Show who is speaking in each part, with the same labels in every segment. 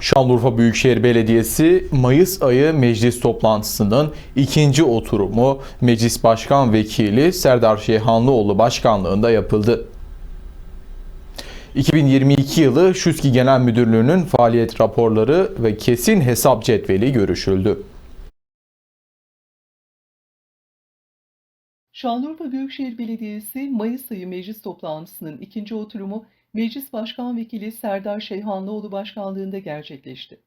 Speaker 1: Şanlıurfa Büyükşehir Belediyesi Mayıs ayı meclis toplantısının ikinci oturumu Meclis Başkan Vekili Serdar Şeyhanlıoğlu başkanlığında yapıldı. 2022 yılı Şüski Genel Müdürlüğü'nün faaliyet raporları ve kesin hesap cetveli görüşüldü.
Speaker 2: Şanlıurfa Büyükşehir Belediyesi Mayıs ayı meclis toplantısının ikinci oturumu Meclis Başkan Vekili Serdar Şeyhanlıoğlu başkanlığında gerçekleşti.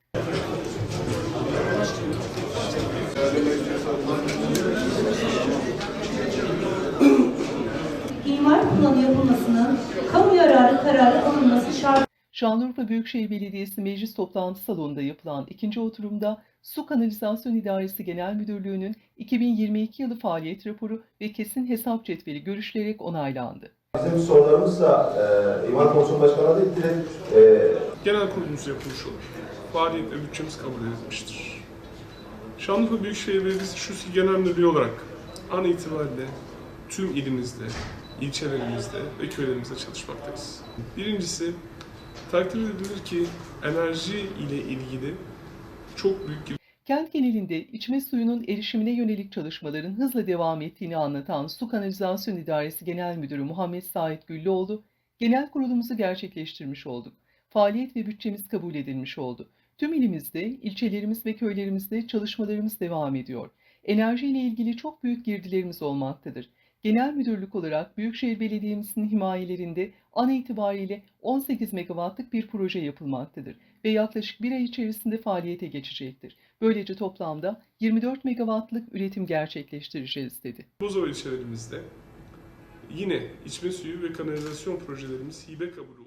Speaker 3: imar planı yapılmasının kamu yararı kararı alınması şart
Speaker 2: Şanlıurfa Büyükşehir Belediyesi Meclis Toplantı Salonu'nda yapılan ikinci oturumda Su Kanalizasyon İdaresi Genel Müdürlüğü'nün 2022 yılı faaliyet raporu ve kesin hesap cetveli görüşülerek onaylandı.
Speaker 4: Bizim sorularımız da e, İmar Komisyonu Başkanı'na değil, direkt e,
Speaker 5: genel kurulumuz yapılmış olur. Faaliyet ve bütçemiz kabul edilmiştir. Şanlıurfa Büyükşehir Belediyesi Şusi Genel Müdürlüğü olarak an itibariyle tüm ilimizde, ilçelerimizde ve köylerimizde çalışmaktayız. Birincisi, takdir edilir ki enerji ile ilgili çok büyük
Speaker 2: Kent genelinde içme suyunun erişimine yönelik çalışmaların hızla devam ettiğini anlatan Su Kanalizasyon İdaresi Genel Müdürü Muhammed Sait Güllüoğlu, genel kurulumuzu gerçekleştirmiş olduk. Faaliyet ve bütçemiz kabul edilmiş oldu. Tüm ilimizde, ilçelerimiz ve köylerimizde çalışmalarımız devam ediyor. Enerji ile ilgili çok büyük girdilerimiz olmaktadır. Genel müdürlük olarak Büyükşehir Belediye'mizin himayelerinde an itibariyle 18 megawattlık bir proje yapılmaktadır ve yaklaşık bir ay içerisinde faaliyete geçecektir. Böylece toplamda 24 megawattlık üretim gerçekleştireceğiz dedi.
Speaker 5: Bozova ilçelerimizde yine içme suyu ve kanalizasyon projelerimiz hibe kabul